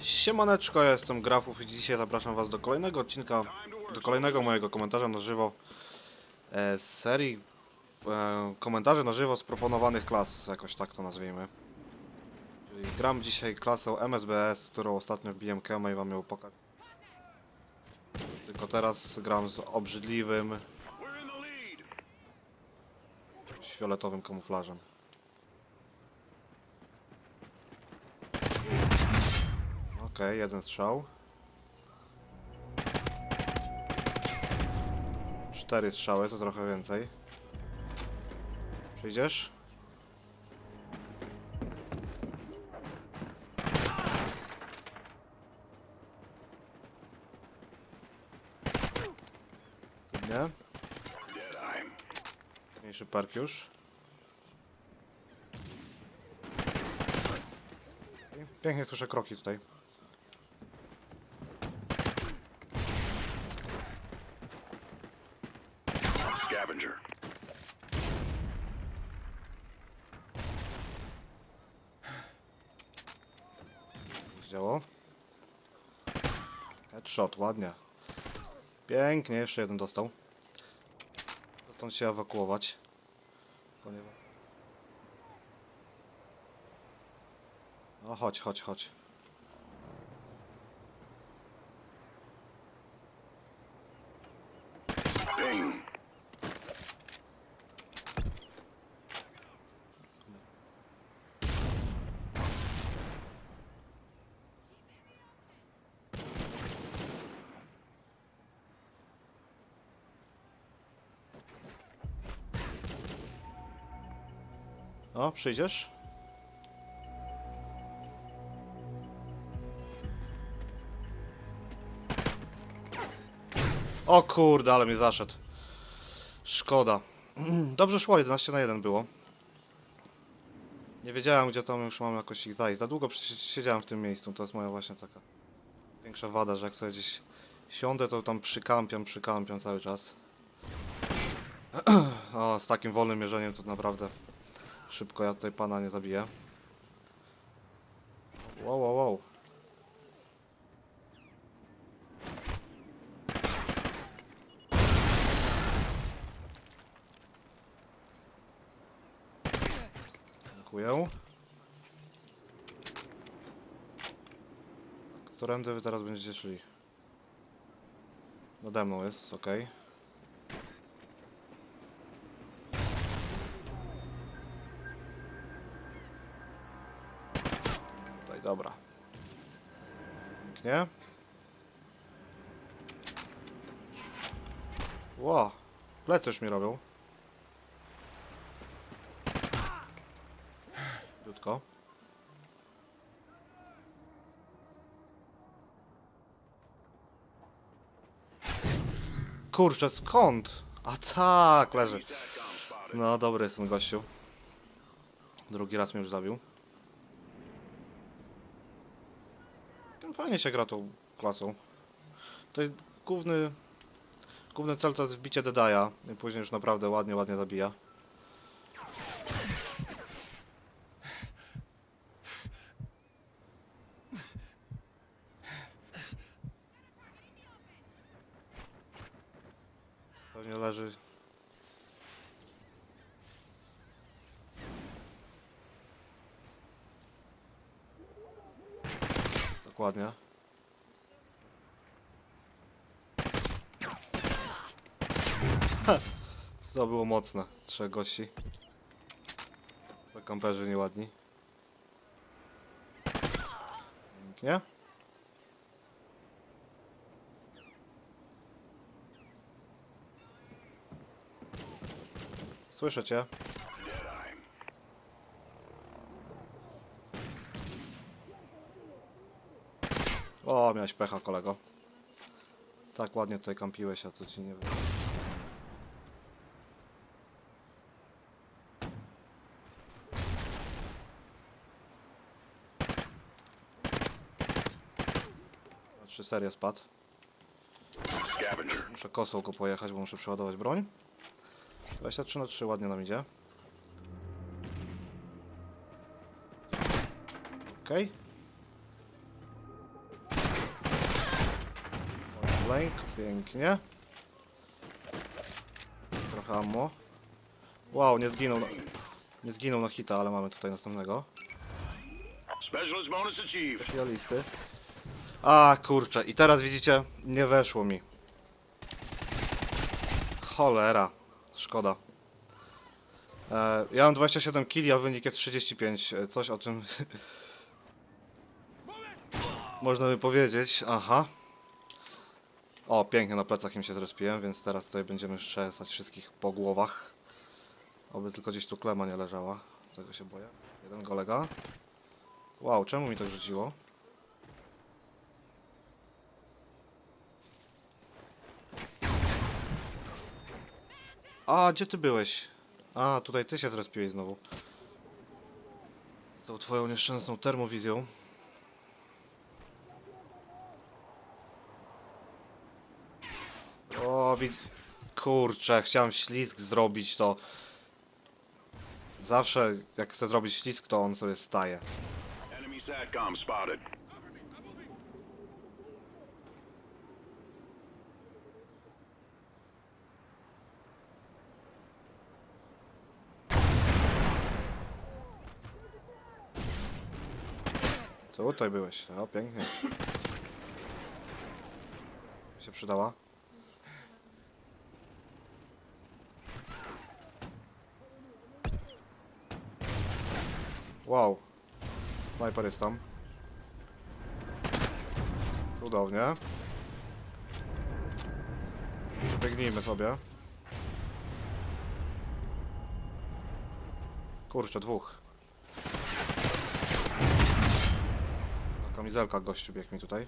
Siemaneczko, ja jestem Grafów i dzisiaj zapraszam was do kolejnego odcinka, do kolejnego mojego komentarza na żywo e, z serii e, komentarzy na żywo z proponowanych klas, jakoś tak to nazwijmy. Czyli gram dzisiaj klasą MSBS, którą ostatnio wbiłem kemę i wam ją pokażę. Tylko teraz gram z obrzydliwym fioletowym kamuflażem. Okej, jeden strzał. Cztery strzały, to trochę więcej. Przyjdziesz? Nie? Mniejszy park już. Pięknie słyszę kroki tutaj. Headshot, ładnie. Pięknie, jeszcze jeden dostał. Stąd się ewakuować. Ponieważ... No chodź, chodź, chodź. O, przyjdziesz? O kurde, ale mnie zaszedł. Szkoda. Dobrze szło, 11 na 1 było. Nie wiedziałem, gdzie tam już mam jakoś ich zajść. Za długo siedziałem w tym miejscu, to jest moja właśnie taka większa wada, że jak sobie gdzieś siądę, to tam przykampiam, przykampiam cały czas. O, z takim wolnym mierzeniem to naprawdę szybko ja tutaj pana nie zabiję. Wow, wow, wow. Dziękuję. Którędy wy teraz będziecie szli? Nade mną jest, ok. Tutaj, dobra. Pięknie. Ło, plecy już mi robią. Krótko. Kurczę, skąd? A tak, leży. No, dobry jest ten gościu. Drugi raz mnie już zabił. Fajnie się gra tą klasą. To jest główny... Główny cel to jest wbicie Dedaja. I później już naprawdę ładnie, ładnie zabija. Pewnie leży. Dokładnie. To było mocne. Trzech gości. To kamperzy nieładni. Pięknie. Słyszę cię. O, miałeś pecha, kolego. Tak ładnie tutaj kampiłeś, a to ci nie wiem. Trzy serie spadł. Muszę kosą go pojechać, bo muszę przeładować broń. 23 na 3 ładnie nam idzie. Okej. Blank, pięknie. Trochę ammo. Wow, nie zginął na, nie zginął na hita, ale mamy tutaj następnego. Specialist bonus achieved. Specjalisty. A kurczę, i teraz widzicie, nie weszło mi. Cholera, szkoda. E, ja mam 27 kili, a wynik jest 35. E, Coś o tym można by powiedzieć. Aha. O, pięknie na plecach im się zrespiłem, więc teraz tutaj będziemy strzesać wszystkich po głowach. Oby tylko gdzieś tu klema nie leżała. Tego się boję. Jeden kolega. Wow, czemu mi to rzuciło? A, gdzie ty byłeś? A, tutaj ty się zrespiłeś znowu. Z tą twoją nieszczęsną termowizją. Widz... Kurczę, chciałem ślizg zrobić, to... Zawsze, jak chcę zrobić ślizg, to on sobie staje. Enemy SATCOM spotted. Tutaj byłeś, o pięknie. Się przydała. Wow. Sniper jest tam. Cudownie. Biegnijmy sobie. Kurczę, dwóch. Kamizelka gościu biegł mi tutaj.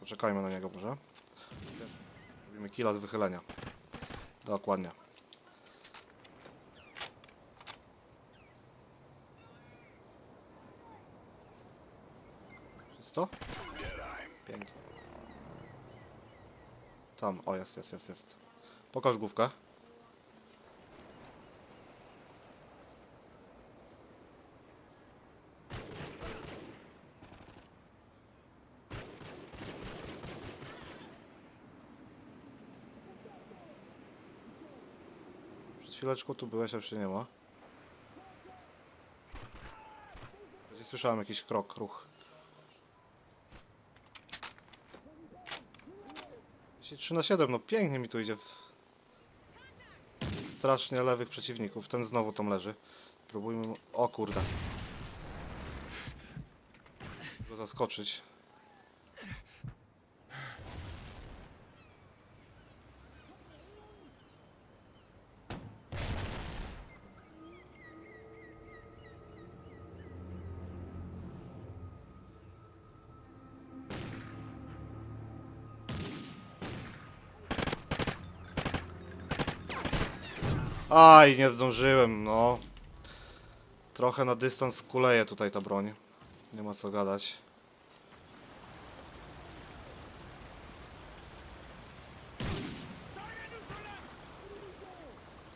Poczekajmy na niego może. Robimy killa z wychylenia. Dokładnie. Wszystko? Pięknie. Tam, o jest, jest, jest, jest. Pokaż główkę. Przed chwileczką tu byłeś, a już nie ma. Gdzieś słyszałem jakiś krok, ruch. 3 na 7, no pięknie mi tu idzie. Strasznie lewych przeciwników. Ten znowu tam leży. Próbujmy. O kurde. Go zaskoczyć. Aj, nie zdążyłem, no. Trochę na dystans kuleje tutaj ta broń. Nie ma co gadać.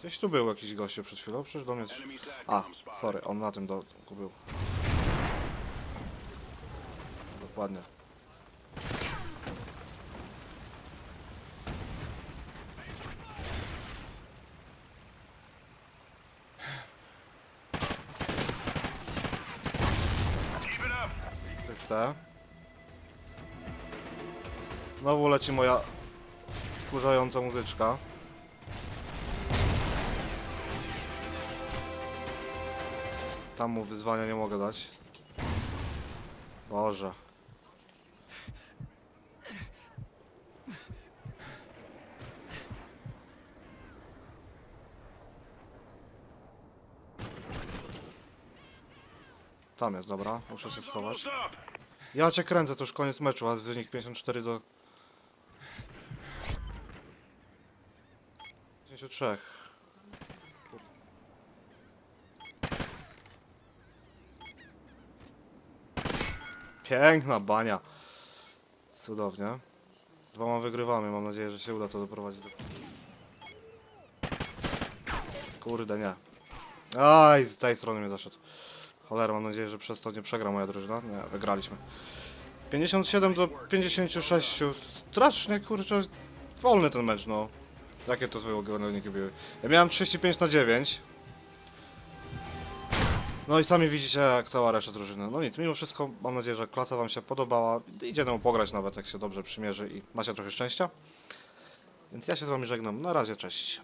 Gdzieś tu był jakiś gościu przed chwilą, przecież do mnie... A, sorry, on na tym dołku był. Dokładnie. Czyste. Znowu leci moja kurzająca muzyczka. Tam mu wyzwania nie mogę dać. Boże. Tam jest, dobra. Muszę się schować. Ja cię kręcę, to już koniec meczu, a wynik 54 do... 53. Piękna bania. Cudownie. Dwoma wygrywamy, mam nadzieję, że się uda to doprowadzić do... Kurde, nie. Aj, z tej strony mnie zaszedł. Cholera, mam nadzieję, że przez to nie przegra moja drużyna. Nie, wygraliśmy. 57 do 56. Strasznie, kurczę, wolny ten mecz, no. Jakie to złe wyniki były. Ja miałem 35 na 9. No i sami widzicie, jak cała reszta drużyny. No nic, mimo wszystko mam nadzieję, że klasa wam się podobała. Idzie temu pograć nawet, jak się dobrze przymierzy i macie trochę szczęścia. Więc ja się z wami żegnam. Na razie, cześć.